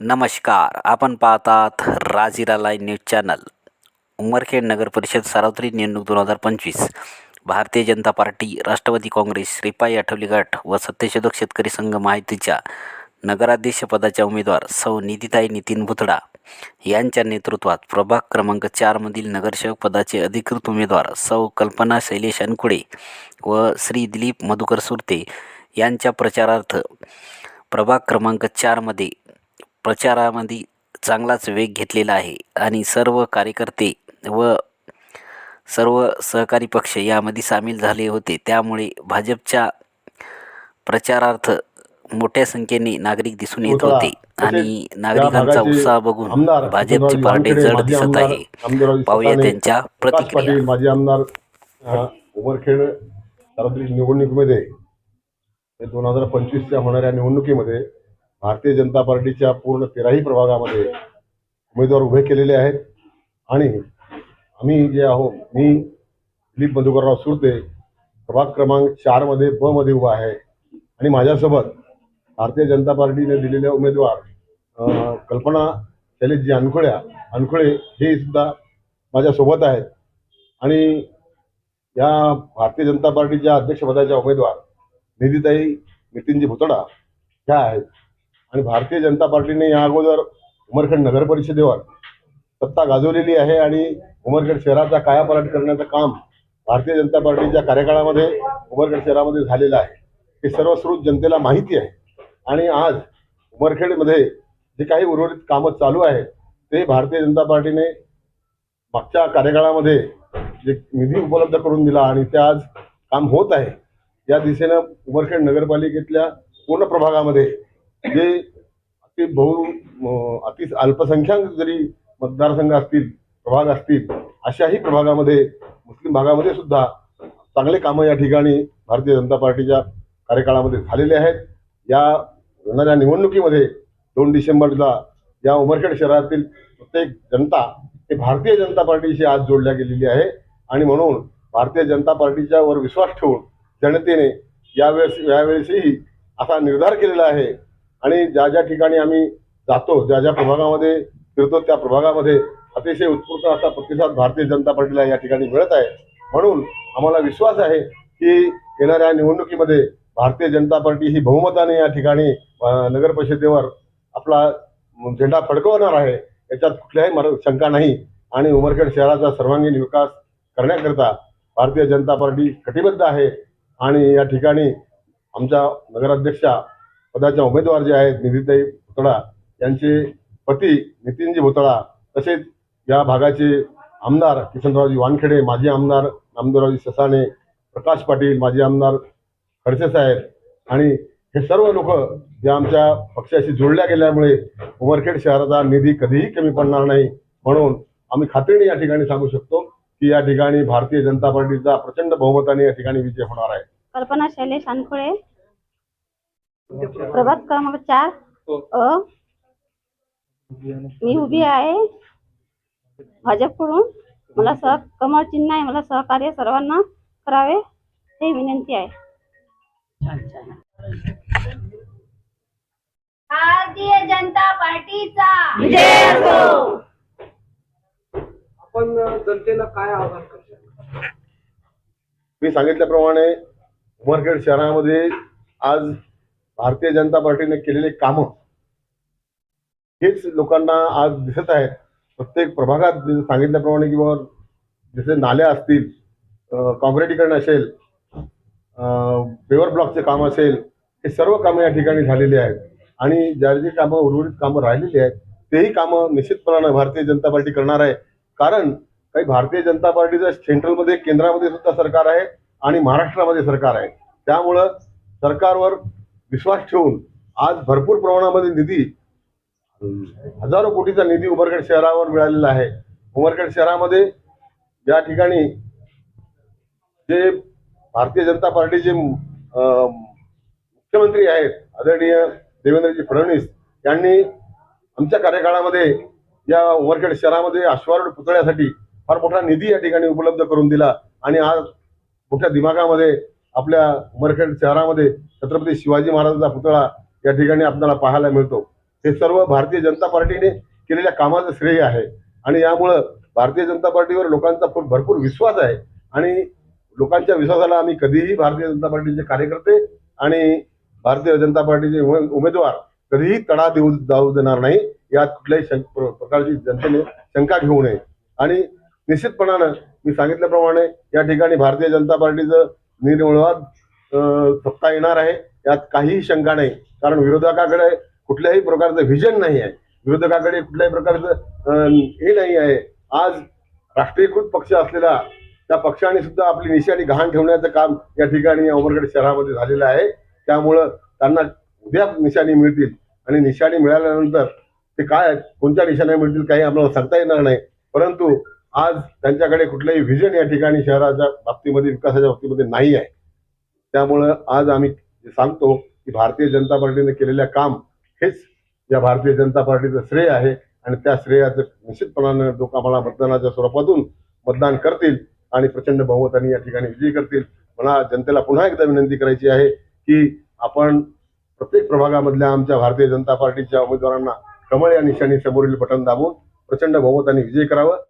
नमस्कार आपण पाहतात Rajira live news channel. Umarkhed नगर परिषद सार्वत्रिक निवडणूक दोन हजार पंचवीस. भारतीय जनता पार्टी राष्ट्रवादी काँग्रेस रिपाई आठवली गट व सत्यशोधक शेतकरी संघ माहितीच्या नगराध्यक्षपदाच्या उमेदवार सौ निधिताई नितीन भुतडा यांच्या नेतृत्वात प्रभाग क्रमांक चारमधील नगरसेवक पदाचे अधिकृत उमेदवार सौ कल्पना शैलेश अनकुडे व श्री दिलीप मधुकर सुरते यांच्या प्रचारार्थ प्रभाग क्रमांक चारमध्ये प्रचारामध्ये चांगलाच वेग घेतलेला आहे आणि सर्व कार्यकर्ते व सर्व सहकारी पक्ष यामध्ये सामील झाले होते. त्यामुळे भाजपच्या प्रचारार्थ मोठ्या संख्येने नागरिक दिसून येत होते आणि नागरिकांचा उत्साह बघून भाजपचे पारडे जड दिसत आहे. पाहूया त्यांच्या प्रतिक्रिया. माजी आमदार उमरखेड सार्वत्रिक निवडणुकीमध्ये दोन हजार पंचवीसच्या होणाऱ्या निवडणुकीमध्ये भारतीय जनता पार्टीच्या पूर्ण तेराही प्रभागामध्ये उमेदवार उभे केलेले आहेत. आणि आम्ही जे आहोत मी दिलीप मधुकरराव सुरते प्रभाग क्रमांक चारमध्ये ब मध्ये उभा आहे. आणि माझ्यासोबत भारतीय जनता पार्टीने दिलेले उमेदवार कल्पना शैलेशजी अनखोळ्या. अनखोळे हे सुद्धा माझ्यासोबत आहेत. आणि या भारतीय जनता पार्टीच्या अध्यक्षपदाच्या उमेदवार निधीताई नितीनजी भुतडा ह्या आहेत. आणि भारतीय जनता पार्टीने या अगोदर उमरखेड नगर परिषदेवर सत्ता गाजवलेली आहे आणि उमरखेड शहराचा कायापालट करण्याचं काम भारतीय जनता पार्टीच्या कार्यकाळामध्ये उमरखेड शहरामध्ये झालेलं आहे. हे सर्वश्रुत जनतेला माहिती आहे. आणि आज उमरखेडमध्ये जे काही उर्वरित कामं चालू आहेत ते भारतीय जनता पार्टीने मागच्या कार्यकाळामध्ये जे निधी उपलब्ध करून दिला आणि ते आज काम होत आहे. या दिशेनं उमरखेड नगरपालिकेतल्या पूर्ण प्रभागामध्ये जे ते बहु अति अल्पसंख्याक जरी मतदारसंघ असतील प्रभाग असतील अशाही प्रभागामध्ये मुस्लिम भागामध्ये सुद्धा चांगले कामं या ठिकाणी भारतीय जनता पार्टीच्या कार्यकाळामध्ये झालेले आहेत. या होणाऱ्या निवडणुकीमध्ये दोन डिसेंबरला या उमरखेड शहरातील प्रत्येक जनता हे भारतीय जनता पार्टीशी आज जोडल्या गेलेली आहे. आणि म्हणून भारतीय जनता पार्टीच्या वर विश्वास ठेवून जनतेने यावेळेस यावेळेसही असा निर्धार केलेला आहे आणि ज्या ज्या ठिकाणी आम्ही जातो ज्या ज्या प्रभागामध्ये फिरतो त्या प्रभागामध्ये अतिशय उत्स्फूर्त असा प्रतिसाद भारतीय जनता पार्टीला या ठिकाणी मिळत आहे. म्हणून आम्हाला विश्वास आहे की येणाऱ्या निवडणुकीमध्ये भारतीय जनता पार्टी ही बहुमताने या ठिकाणी नगर परिषदेवर आपला झेंडा फडकवणार आहे याच्यात कुठल्याही मर शंका नाही. आणि उमरखेड शहराचा सर्वांगीण विकास करण्याकरता भारतीय जनता पार्टी कटिबद्ध आहे. आणि या ठिकाणी आमच्या नगराध्यक्षा पदाच्या उमेदवार जे आहेत निधीताई भोतळा यांचे पती नितीनजी भुतळा तसेच या भागाचे आमदार किशनरावजी वानखेडे माजी आमदार नामदेवरावजी ससाणे प्रकाश पाटील माजी आमदार खडसे साहेब आणि हे सर्व लोक जे आमच्या पक्षाशी जोडल्या गेल्यामुळे उमरखेड शहराचा निधी कधीही कमी पडणार नाही म्हणून आम्ही खात्रीने या ठिकाणी सांगू शकतो की या ठिकाणी भारतीय जनता पार्टीचा प्रचंड बहुमताने या ठिकाणी विजय होणार आहे. कल्पना शैलेश अनखुळे प्रभात क्रमांक चार. अ. मी उभी आहे. भाजपकडून. मला सह कमळ चिन्ह आहे. मला सहकार्य सर्वांना करावे हे विनंती आहे. भारतीय जनता पार्टीचा. आपण जनतेला काय आवाहन करतो? मी सांगितल्याप्रमाणे उमरखेड शहरामध्ये आज भारतीय जनता पार्टीने केलेले कामं हेच लोकांना आज दिसत आहेत. प्रत्येक प्रभागात सांगितल्याप्रमाणे किंवा जसे नाल्या असतील अं, असेल पेवर ब्लॉकचे काम असेल हे सर्व कामं या ठिकाणी झालेली आहेत. आणि ज्या जी कामं उर्वरित कामं राहिलेली आहेत तेही कामं निश्चितपणानं भारतीय जनता पार्टी करणार आहे. कारण काही भारतीय जनता पार्टीचं सेंट्रलमध्ये केंद्रामध्ये सुद्धा सरकार आहे आणि महाराष्ट्रामध्ये सरकार आहे. त्यामुळं सरकारवर विश्वास ठेवून आज भरपूर प्रमाणामध्ये निधी हजारो कोटीचा निधी उमरखेड शहरावर मिळालेला आहे. उमरखेड शहरामध्ये या ठिकाणी जे भारतीय जनता पार्टीचे मुख्यमंत्री आहेत आदरणीय देवेंद्रजी फडणवीस यांनी आमच्या कार्यकाळामध्ये या उमरखेड शहरामध्ये अश्वारूढ पुतळ्यासाठी फार मोठा निधी या ठिकाणी उपलब्ध करून दिला आणि आज मोठ्या दिमागामध्ये आपल्या उमरखेड शहरामध्ये छत्रपती शिवाजी महाराजांचा पुतळा या ठिकाणी आपल्याला पाहायला मिळतो. हे सर्व भारतीय जनता पार्टीने केलेल्या कामाचं श्रेय आहे. आणि यामुळं भारतीय जनता पार्टीवर लोकांचा भरपूर विश्वास आहे. आणि लोकांच्या विश्वासाला आम्ही कधीही भारतीय जनता पार्टीचे कार्यकर्ते आणि भारतीय जनता पार्टीचे उमे- उमेदवार कधीही तडा देऊ जाऊ देणार नाही. यात कुठल्याही प्र- प्रकारची जनतेने शंका घेऊ नये. आणि निश्चितपणानं मी सांगितल्याप्रमाणे या ठिकाणी भारतीय जनता पार्टीचं निर्विवाद सत्ता येणार आहे यात काहीही शंका नाही. कारण विरोधकाकडे कुठल्याही प्रकारचं व्हिजन नाही आहे. विरोधकाकडे कुठल्याही प्रकारचं हे नाही आहे. आज राष्ट्रीयकृत पक्ष असलेला त्या पक्षाने सुद्धा आपली निशाणी गहाण ठेवण्याचं काम या ठिकाणी अमरगड शहरामध्ये झालेलं आहे. त्यामुळं त्यांना उद्या निशाणी मिळतील. आणि निशाणी मिळाल्यानंतर ते काय कोणत्या निशाण्या मिळतील काही आपल्याला सांगता येणार नाही. परंतु आज त्यांच्याकडे कुठलंही व्हिजन या ठिकाणी शहराच्या बाबतीमध्ये विकासाच्या बाबतीमध्ये नाही आहे. त्यामुळं आज आम्ही सांगतो की भारतीय जनता पार्टीने केलेल्या काम हेच या भारतीय जनता पार्टीचं श्रेय आहे आणि त्या श्रेयाचं निश्चितपणानं लोक आम्हाला मतदानाच्या स्वरूपातून मतदान करतील आणि प्रचंड बहुमताने या ठिकाणी विजयी करतील. मला जनतेला पुन्हा एकदा विनंती करायची आहे की आपण प्रत्येक प्रभागामधल्या आमच्या भारतीय जनता पार्टीच्या उमेदवारांना कमळ या निशाणी समोरील बटन दाबून प्रचंड बहुमताने विजय करावं.